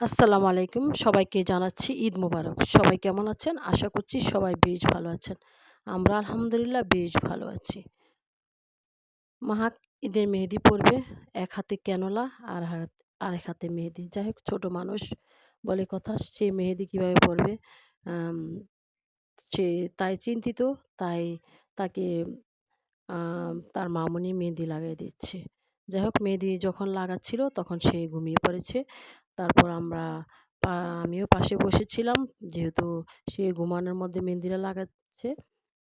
আসসালামু আলাইকুম। সবাইকে জানাচ্ছি ঈদ মোবারক। সবাই কেমন আছেন? আশা করছি সবাই বেশ ভালো আছেন। আমরা আলহামদুলিল্লাহ বেশ ভালো আছি। মাহাক, ঈদের মেহেদি পরবে এক হাতে ক্যানোলা, আর হাত, আরেক হাতে মেহেদি। যাই হোক, ছোটো মানুষ বলে কথা, সে মেহেদি কীভাবে পরবে সে তাই চিন্তিত, তাই তাকে তার মামনি মেহেদি লাগিয়ে দিচ্ছে। যাই হোক, মেহেদি যখন লাগাচ্ছিল, তখন সে ঘুমিয়ে পড়েছে। তারপর আমরা আমিও পাশে বসেছিলাম। যেহেতু সে ঘুমানোর মধ্যে মেহেন্দিরা লাগাচ্ছে,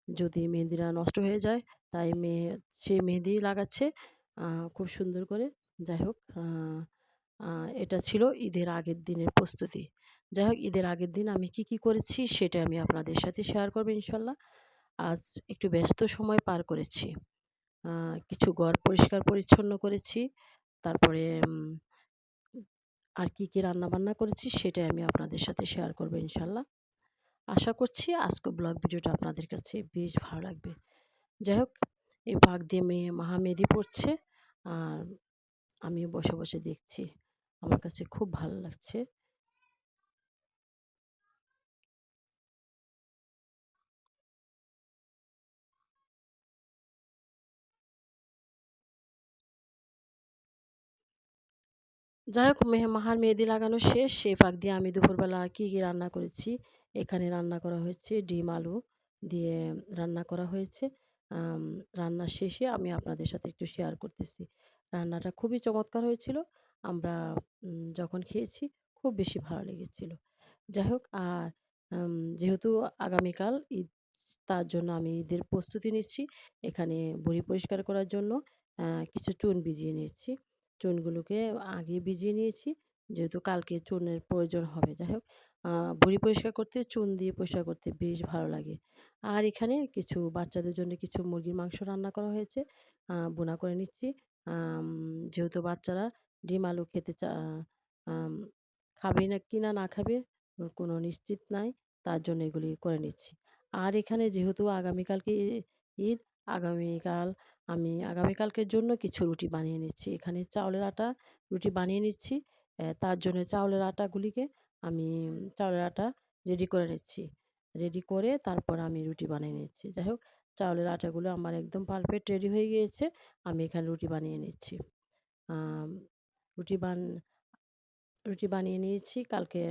যদি মেহেন্দিরা নষ্ট হয়ে যায়, তাই মেয়ে, সে মেহেদি লাগাচ্ছে। খুব সুন্দর করে। যাই হোক এটা ছিল ঈদের আগের দিনের প্রস্তুতি। যাই হোক, ঈদের আগের দিন আমি কি কি করেছি সেটা আমি আপনাদের সাথে শেয়ার করব ইনশাল্লাহ। আজ একটু ব্যস্ত সময় পার করেছি। কিছু ঘর পরিষ্কার পরিচ্ছন্ন করেছি। তারপরে আর কি, কী রান্নাবান্না করেছি সেটাই আমি আপনাদের সাথে শেয়ার করব ইনশাল্লাহ। আশা করছি আজকে ব্লগ ভিডিওটা আপনাদের কাছে বেশ ভালো লাগবে। যাই হোক, এই ভাগ দিয়ে মেয়ে মাহামেদি পড়ছে আর আমিও বসে বসে দেখছি। আমার কাছে খুব ভালো লাগছে। যাই হোক মাহার মেহেদি লাগানো শেষ। সেই ফাঁক দিয়ে আমি দুপুরবেলা কী কী রান্না করেছি, এখানে রান্না করা হয়েছে ডিম, আলু দিয়ে রান্না করা হয়েছে। রান্না শেষে আমি আপনাদের সাথে একটু শেয়ার করতেছি। রান্নাটা খুবই চমৎকার হয়েছিল। আমরা যখন খেয়েছি, খুব বেশি ভালো লেগেছিল। যাই হোক, আর যেহেতু আগামীকাল ঈদ, তার জন্য আমি ঈদের প্রস্তুতি নিচ্ছি। এখানে বড়ি পরিষ্কার করার জন্য কিছু চুন ভিজিয়ে নিচ্ছি চুনগুলোকে আগে ভিজিয়ে নিয়েছি। যেহেতু কালকে চুনের প্রয়োজন হবে। যাই হোক ভুঁড়ি পরিষ্কার করতে, চুন দিয়ে পরিষ্কার করতে বেশ ভালো লাগে। আর এখানে কিছু বাচ্চাদের জন্য কিছু মুরগির মাংস রান্না করা হয়েছে। বোনা করে নিচ্ছি। যেহেতু বাচ্চারা ডিম, আলু খেতে চা খাবে না কি না না খাবে, কোনো নিশ্চিত নাই। তার জন্য এগুলি করে নিচ্ছি। আর এখানে যেহেতু আগামীকালকে ঈদ আগামীকাল আমি আগামীকালকের জন্য কিছু রুটি বানিয়ে নিচ্ছি। এখানে চাউলের আটা রুটি বানিয়ে নিচ্ছি। তার জন্য চাউলের আটাগুলিকে আমি, চাউলের আটা রেডি করে নিচ্ছি। রেডি করে তারপর আমি রুটি বানিয়ে নিচ্ছি। যাই হোক, চাউলের আটাগুলো আমার একদম পারফেক্ট রেডি হয়ে গিয়েছে। আমি এখানে রুটি বানিয়ে নিচ্ছি। রুটি বান, রুটি বানিয়ে নিয়েছি। কালকে,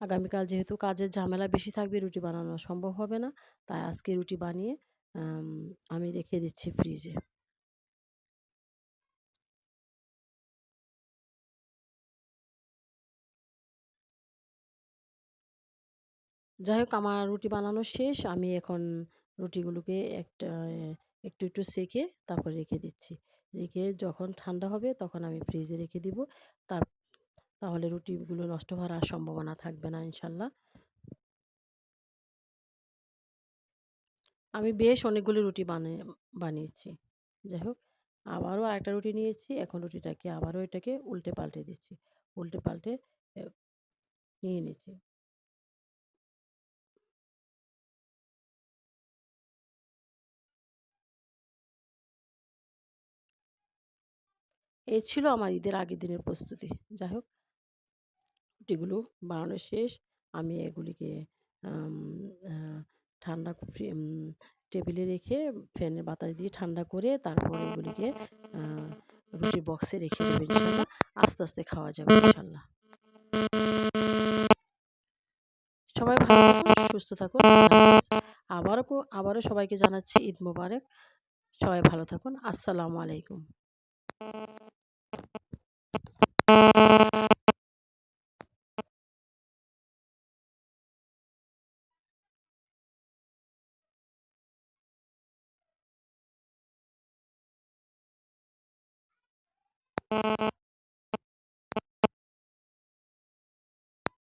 আগামীকাল যেহেতু কাজের ঝামেলা বেশি থাকবে, রুটি বানানো সম্ভব হবে না। তাই আজকে রুটি বানিয়ে আমি রেখে দিচ্ছি ফ্রিজে যাই হোক, আমার রুটি বানানো শেষ। আমি এখন রুটিগুলোকে একটা, একটু একটু সেকে তারপর রেখে দিচ্ছি। রেখে যখন ঠান্ডা হবে তখন আমি ফ্রিজে রেখে দিব। তার, তাহলে রুটিগুলো নষ্ট হওয়ার আর সম্ভাবনা থাকবে না, ইনশাল্লাহ। আমি বেশ অনেকগুলি রুটি বানিয়ে বানিয়েছি। যাই হোক, আবারও আরেকটা রুটি নিয়েছি, এখন রুটিটাকে আবারও এটাকে উল্টে পাল্টে দিচ্ছি। উল্টে পাল্টে নিয়ে নিচ্ছি। এই ছিল আমার ঈদের আগের দিনের প্রস্তুতি। যাই হোক, রুটিগুলো বানানো শেষ। আমি এগুলিকে ঠান্ডা টেবিলে রেখে ফ্যানের বাতাস দিয়ে ঠান্ডা করে তারপর এগুলিকে রুটির বক্সে রেখে দেবো ইনশাল্লাহ। আস্তে আস্তে খাওয়া যাবে ইনশাল্লাহ। সবাই ভালো থাকুন, সুস্থ থাকুন আবারও আবারও সবাইকে জানাচ্ছি ঈদ মোবারক। সবাই ভালো থাকুন, আসসালামু আলাইকুম।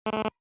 You